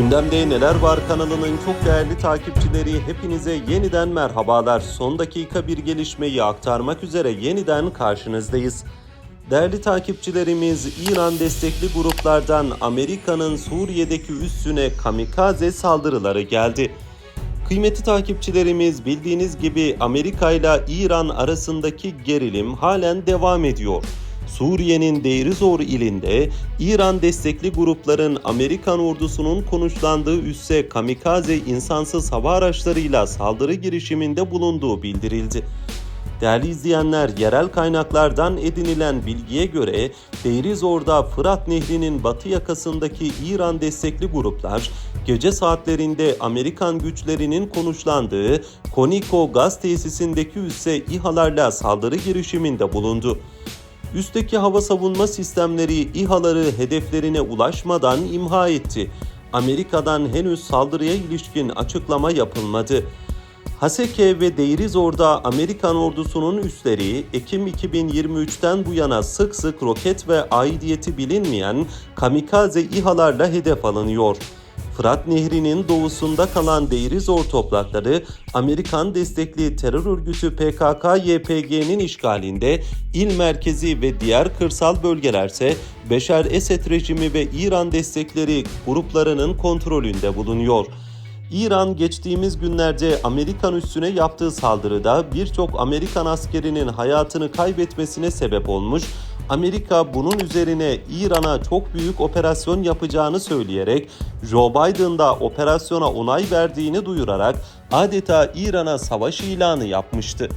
Gündemde Neler Var kanalının çok değerli takipçileri hepinize yeniden merhabalar. Son dakika bir gelişmeyi aktarmak üzere yeniden karşınızdayız. Değerli takipçilerimiz İran destekli gruplardan Amerika'nın Suriye'deki üssüne kamikaze saldırıları geldi. Kıymetli takipçilerimiz bildiğiniz gibi Amerika ile İran arasındaki gerilim halen devam ediyor. Suriye'nin Deirizor ilinde İran destekli grupların Amerikan ordusunun konuşlandığı üsse kamikaze insansız hava araçlarıyla saldırı girişiminde bulunduğu bildirildi. Değerli izleyenler, yerel kaynaklardan edinilen bilgiye göre Deirizor'da Fırat Nehri'nin batı yakasındaki İran destekli gruplar gece saatlerinde Amerikan güçlerinin konuşlandığı Koniko gaz tesisindeki üsse İHA'larla saldırı girişiminde bulundu. Üstteki hava savunma sistemleri İHA'ları hedeflerine ulaşmadan imha etti. Amerika'dan henüz saldırıya ilişkin açıklama yapılmadı. Haseke ve Deirizor'da Amerikan ordusunun üsleri Ekim 2023'ten bu yana sık sık roket ve aidiyeti bilinmeyen kamikaze İHA'larla hedef alınıyor. Fırat Nehri'nin doğusunda kalan Deirizor toprakları Amerikan destekli terör örgütü PKK-YPG'nin işgalinde, il merkezi ve diğer kırsal bölgelerse Beşer Esed rejimi ve İran destekleri gruplarının kontrolünde bulunuyor. İran geçtiğimiz günlerde Amerikan üssüne yaptığı saldırıda birçok Amerikan askerinin hayatını kaybetmesine sebep olmuş. Amerika bunun üzerine İran'a çok büyük operasyon yapacağını söyleyerek Joe Biden da operasyona onay verdiğini duyurarak adeta İran'a savaş ilanı yapmıştı.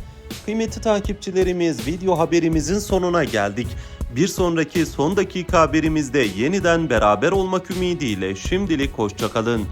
Kıymetli takipçilerimiz video haberimizin sonuna geldik. Bir sonraki son dakika haberimizde yeniden beraber olmak ümidiyle şimdilik hoşçakalın.